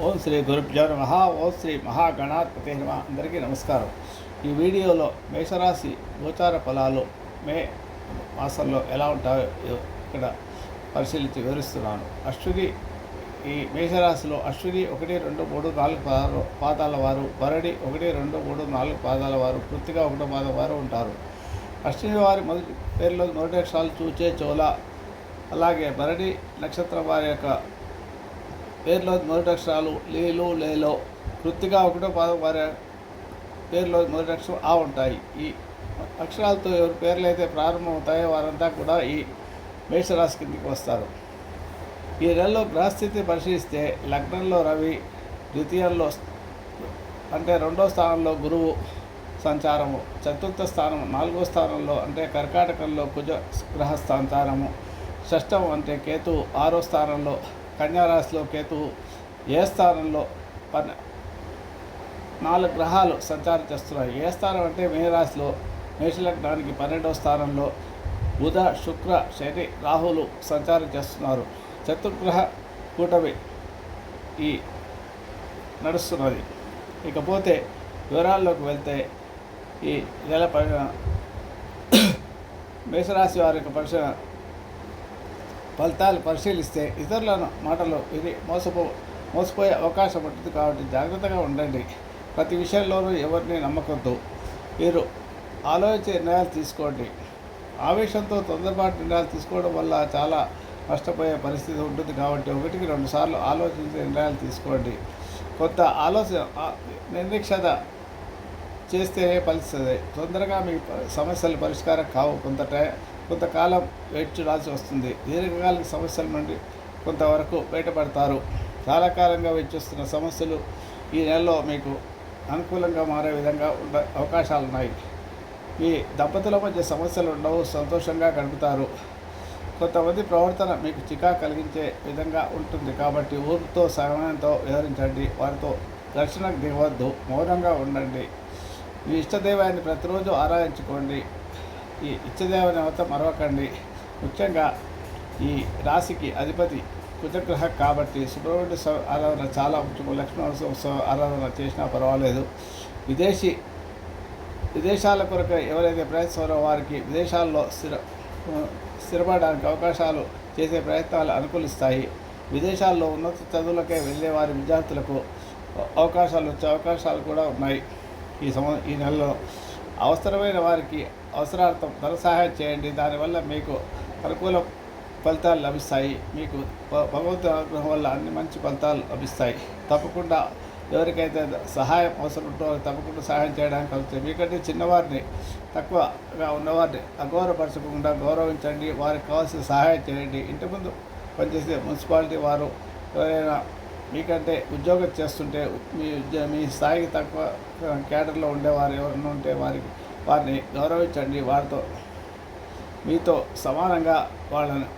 ఓం శ్రీ గురుభ్యో నమ. ఓం శ్రీ మహాగణాధిపతి నమ. అందరికీ నమస్కారం. ఈ వీడియోలో మేషరాశి గోచార ఫలాలు మే మాసంలో ఎలా ఉంటాయో ఇక్కడ పరిశీలించి వివరిస్తున్నాను. అశ్విని ఈ మేషరాశిలో అశ్విని ఒకటి రెండు మూడు నాలుగు పాదాలు పాదాల వారు భరణి ఒకటి రెండు మూడు నాలుగు పాదాల వారు పూర్తిగా ఒకటో పాదాల వారు ఉంటారు. అశ్విని వారి మొదటి పేరులో మొదటి అక్షరాలు చూచే చోళ అలాగే భరణి నక్షత్రం వారి యొక్క పేర్లో మొదటి అక్షరాలు లేలు లేలో. వృత్తిగా ఒకటో పాదం వారి పేర్లో మొదటి అక్షరం ఆ ఉంటాయి. ఈ అక్షరాలతో ఎవరి పేర్లు అయితే ప్రారంభమవుతాయో వారంతా కూడా ఈ మేషరాశి కిందికి వస్తారు. ఈ నెలలో గ్రహస్థితి పరిశీలిస్తే లగ్నంలో రవి ద్వితీయంలో అంటే రెండో స్థానంలో గురువు సంచారము చతుర్థ స్థానం నాలుగో స్థానంలో అంటే కర్కాటకంలో కుజ గ్రహ సంచారము షష్టం అంటే కేతు ఆరో స్థానంలో కన్యారాశిలో కేతువు ఏ స్థానంలో పన్ నాలుగు గ్రహాలు సంచారం చేస్తున్నాయి ఏ స్థానం అంటే మేరాశిలో మేషలగ్నానికి పన్నెండవ స్థానంలో బుధ శుక్ర శని రాహులు సంచారం చేస్తున్నారు. చతుర్గ్రహ కూటమి ఈ నడుస్తున్నది. ఇకపోతే వివరాల్లోకి వెళ్తే ఈ నెల పైన మేషరాశి వారి యొక్క పరిశీలన ఫలితాలు పరిశీలిస్తే ఇతరుల మాటలు ఇది మోసపో మోసపోయే అవకాశం ఉంటుంది కాబట్టి జాగ్రత్తగా ఉండండి. ప్రతి విషయంలోనూ ఎవరిని నమ్మకొద్దు మీరు ఆలోచించే నిర్ణయాలు తీసుకోండి. ఆవేశంతో తొందరపాటు నిర్ణయాలు తీసుకోవడం వల్ల చాలా నష్టపోయే పరిస్థితి ఉంటుంది కాబట్టి ఒకటికి రెండు సార్లు ఆలోచించే నిర్ణయాలు తీసుకోండి. కొంత ఆలోచన ఆ- నిర్లక్ష్యత చేస్తేనే ఫలిస్తుంది. తొందరగా మీ సమస్యలు పరిష్కారం కావు. కొంత టై కొంతకాలం వెయిట్ చూడాల్సి వస్తుంది. దీర్ఘకాలిక సమస్యల నుండి కొంతవరకు బయటపడతారు. చాలా కాలంగా సమస్యలు ఈ నెలలో మీకు అనుకూలంగా మారే విధంగా ఉండే అవకాశాలు ఉన్నాయి ఈ దంపతుల మధ్య సమస్యలు ఉండవు సంతోషంగా గడుపుతారు. కొంతమంది ప్రవర్తన మీకు చికా కలిగించే విధంగా ఉంటుంది కాబట్టి ఊరితో సమయంతో వ్యవహరించండి. వారితో ఘర్షణకు దిగవద్దు. మౌనంగా ఉండండి. మీ ఇష్టదైవాన్ని ప్రతిరోజు ఆరాధించుకోండి. ఈ ఇచ్చదేవ అవత మరవకండి. ముఖ్యంగా ఈ రాశికి అధిపతి కుజగ్రహ కాబట్టి సుబ్రహ్మణ్య ఆరాధన చాలా ముఖ్యం లక్ష్మణ ఆరాధన చేసినా పర్వాలేదు. విదేశీ విదేశాల కొరకు ఎవరైతే ప్రయత్నిస్తారో వారికి విదేశాల్లో స్థిర స్థిరపడడానికి అవకాశాలు చేసే ప్రయత్నాలు అనుకూలిస్తాయి. విదేశాల్లో ఉన్నత చదువులకే వెళ్ళే వారి విద్యార్థులకు అవకాశాలు వచ్చే అవకాశాలు కూడా ఉన్నాయి. ఈ సమ ఈ నెలలో అవసరమైన వారికి అవసరార్థం ధన సహాయం చేయండి. దానివల్ల మీకు అనుకూల ఫలితాలు లభిస్తాయి. మీకు భగవంతు అనుగ్రహం వల్ల అన్ని మంచి ఫలితాలు లభిస్తాయి. తప్పకుండా ఎవరికైతే సహాయం అవసరం ఉంటో తప్పకుండా సహాయం చేయడానికి అవుతుంది మీకంటే చిన్నవారిని తక్కువగా ఉన్నవారిని అగౌరవపరచకుండా గౌరవించండి. వారికి కావాల్సిన సహాయం చేయండి. ఇంటి ముందు పనిచేసే మున్సిపాలిటీ వారు ఎవరైనా మీకంటే ఉద్యోగం చేస్తుంటే మీ మీ స్థాయికి తక్కువ కేటర్లో ఉండేవారు ఎవరైనా ఉంటే వారికి వారిని గౌరవించండి. వారితో మీతో సమానంగా వాళ్ళని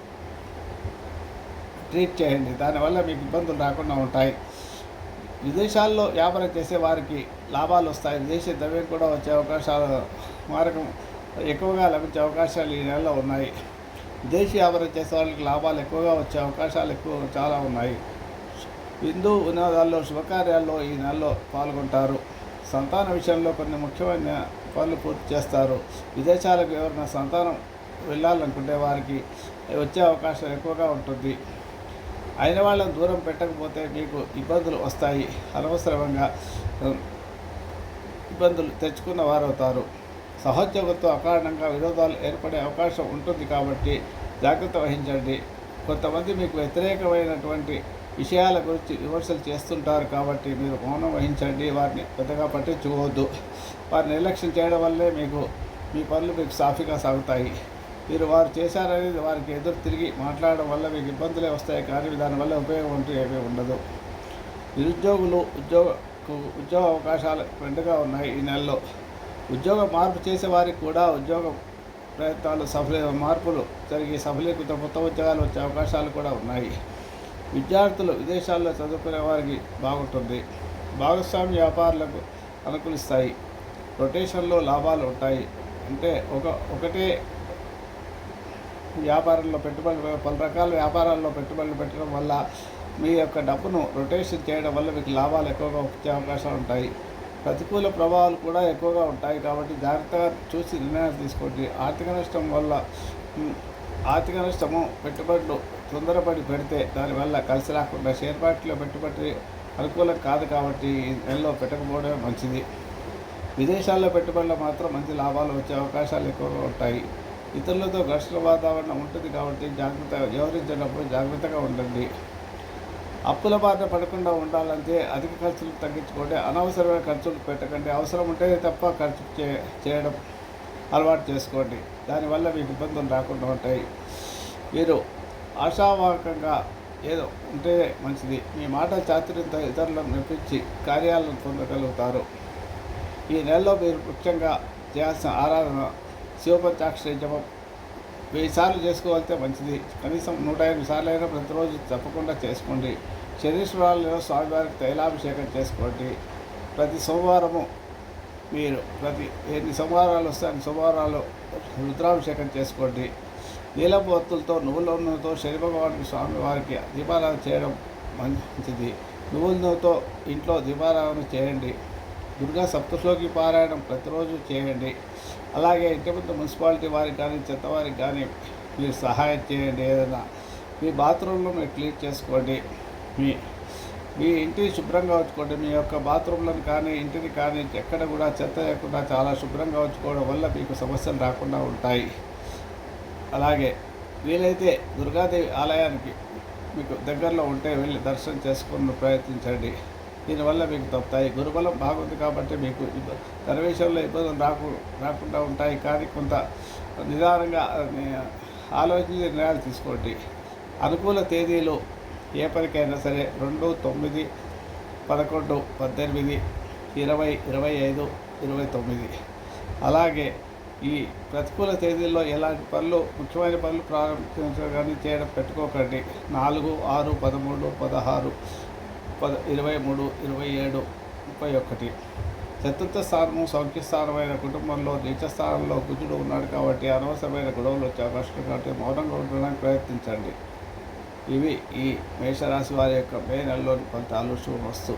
ట్రీట్ చేయండి. దానివల్ల మీకు ఇబ్బందులు రాకుండా ఉంటాయి. విదేశాల్లో వ్యాపారం చేసే వారికి లాభాలు వస్తాయి. విదేశీ ద్రవ్యం కూడా వచ్చే అవకాశాలు మార్గం ఎక్కువగా లభించే అవకాశాలు ఈ నెలలో ఉన్నాయి. విదేశీ వ్యాపారం చేసే వాళ్ళకి లాభాలు ఎక్కువగా వచ్చే అవకాశాలు ఎక్కువ చాలా ఉన్నాయి. హిందూ వినోదాల్లో శుభకార్యాల్లో ఈ నెలలో పాల్గొంటారు. సంతాన విషయంలో కొన్ని ముఖ్యమైన పనులు పూర్తి చేస్తారు. విదేశాలకు ఎవరైనా సంతానం వెళ్ళాలనుకుంటే వారికి వచ్చే అవకాశం ఎక్కువగా ఉంటుంది. అయిన వాళ్ళని దూరం పెట్టకపోతే మీకు ఇబ్బందులు వస్తాయి. అనవసరంగా ఇబ్బందులు తెచ్చుకున్న వారవుతారు. సహోద్యోగంతో అకారణంగా విరోధాలు ఏర్పడే అవకాశం ఉంటుంది కాబట్టి జాగ్రత్త వహించండి. కొంతమంది మీకు వ్యతిరేకమైనటువంటి విషయాల గురించి విమర్శలు చేస్తుంటారు కాబట్టి మీరు మౌనం వహించండి. వారిని పెద్దగా పట్టించుకోవద్దు. వారిని నిర్లక్ష్యం చేయడం వల్లే మీకు మీ పనులు మీకు సాఫీగా సాగుతాయి. మీరు వారు చేశారనేది వారికి ఎదురు తిరిగి మాట్లాడడం వల్ల మీకు ఇబ్బందులే వస్తాయి. కానీ దానివల్ల ఉపయోగం అంటూ ఏమీ ఉండదు. నిరుద్యోగులు ఉద్యోగ ఉద్యోగ అవకాశాలు రెండుగా ఉన్నాయి ఈ నెలలో. ఉద్యోగ మార్పు చేసే వారికి కూడా ఉద్యోగ ప్రయత్నాలు సఫల మార్పులు జరిగి సఫలీకృత కొత్త ఉద్యోగాలు వచ్చే అవకాశాలు కూడా ఉన్నాయి. విద్యార్థులు విదేశాల్లో చదువుకునే వారికి బాగుంటుంది. భాగస్వామ్య వ్యాపారులకు అనుకూలిస్తాయి. రొటేషన్లో లాభాలు ఉంటాయి. అంటే ఒక ఒకటే వ్యాపారంలో పెట్టుబడులు పలు రకాల వ్యాపారాల్లో పెట్టుబడులు పెట్టడం వల్ల మీ యొక్క డబ్బును రొటేషన్ చేయడం వల్ల మీకు లాభాలు ఎక్కువగా వచ్చే అవకాశాలు ఉంటాయి. ప్రతికూల ప్రభావాలు కూడా ఎక్కువగా ఉంటాయి కాబట్టి జాగ్రత్తగా చూసి నిర్ణయాలు తీసుకోండి. ఆర్థిక నష్టం వల్ల ఆర్థిక నష్టము పెట్టుబడులు తొందరపడి పెడితే దానివల్ల కలిసి రాకుండా షేర్ మార్కెట్లో పెట్టుబడి అనుకూలం కాదు కాబట్టి ఈ నెలలో పెట్టకపోవడమే మంచిది. విదేశాల్లో పెట్టుబడులు మాత్రం మంచి లాభాలు వచ్చే అవకాశాలు ఎక్కువగా ఉంటాయి. ఇతరులతో ఘర్షణ వాతావరణం ఉంటుంది కాబట్టి జాగ్రత్తగా వ్యవహరించేటప్పుడు జాగ్రత్తగా ఉండండి. అప్పుల బాధ పడకుండా ఉండాలంటే అధిక ఖర్చులు తగ్గించుకోండి. అనవసరమైన ఖర్చులు పెట్టకండి. అవసరం ఉంటే తప్ప ఖర్చు చే చేయడం అలవాటు చేసుకోండి. దానివల్ల మీకు ఇబ్బందులు రాకుండా ఉంటాయి. మీరు ఆశావాహకంగా ఏదో ఉంటే మంచిది. మీ మాట చాతుర్యంతో ఇతరులను మెప్పించి కార్యాలను పొందగలుగుతారు. ఈ నెలలో మీరు ముఖ్యంగా చేయాల్సిన ఆరాధన శివపంచాక్షరి జపం వెయ్యి సార్లు చేసుకోవాలితే మంచిది. కనీసం నూట ఎనిమిది సార్లు అయినా ప్రతిరోజు తప్పకుండా చేసుకోండి. శనీశ్వరాలలో స్వామివారికి తైలాభిషేకం చేసుకోండి. ప్రతి సోమవారము మీరు ప్రతి ఎన్ని సోమవారాలు వస్తే అన్ని సోమవారాలు రుద్రాభిషేకం చేసుకోండి. నీలపు ఒత్తులతో నువ్వుల నూనెతో శని భగవానికి స్వామివారికి దీపారాధన చేయడం మంచిది. నువ్వుల నూనెతో ఇంట్లో దీపారాధన చేయండి. దుర్గా సప్తశ్లోకి పారాయణం ప్రతిరోజు చేయండి. అలాగే ఇంటి ముందు మున్సిపాలిటీ వారికి కానీ చెత్త వారికి కానీ మీరు సహాయం చేయండి. ఏదైనా మీ బాత్రూంలో మీరు క్లీన్ చేసుకోండి. మీ మీ ఇంటిని శుభ్రంగా ఉంచుకోండి మీ యొక్క బాత్రూంలను కానీ ఇంటిని కానీ ఎక్కడ కూడా చెత్త లేకుండా చాలా శుభ్రంగా ఉంచుకోవడం వల్ల మీకు సమస్యలు రాకుండా ఉంటాయి. అలాగే వీలైతే దుర్గాదేవి ఆలయానికి మీకు దగ్గరలో ఉంటే వెళ్ళి దర్శనం చేసుకుని ప్రయత్నించండి. దీనివల్ల మీకు తప్పుతాయి. గురుబలం బాగుంది కాబట్టి మీకు ఇబ్బ- ఇబ్బందులు రాకు రాకుండా ఉంటాయి. కానీ కొంత నిదానంగా ఆలోచించి నిర్ణయాలు తీసుకోండి. అనుకూల తేదీలు ఏ పనికైనా సరే రెండు తొమ్మిది పదకొండు పద్దెనిమిది ఇరవై ఇరవై ఐదు ఇరవై తొమ్మిది. అలాగే ఈ ప్రతికూల తేదీల్లో ఎలాంటి పనులు ముఖ్యమైన పనులు ప్రారంభించడం కానీ చేయడం పెట్టుకోకండి. నాలుగు ఆరు పదమూడు పదహారు పద ఇరవై మూడు ఇరవై ఏడు ముప్పై ఒకటి. చతుర్థ స్థానము సౌఖ్య స్థానమైన కుటుంబంలో నీచ స్థానంలో కుజుడు ఉన్నాడు కాబట్టి అనవసరమైన గొడవలు వచ్చే అవకాశం కాబట్టి మౌనంగా ఉండడానికి ప్రయత్నించండి. ఇవి ఈ మేషరాశి వారి యొక్క మే నెలలోని ఫలితాలు శుభమస్తు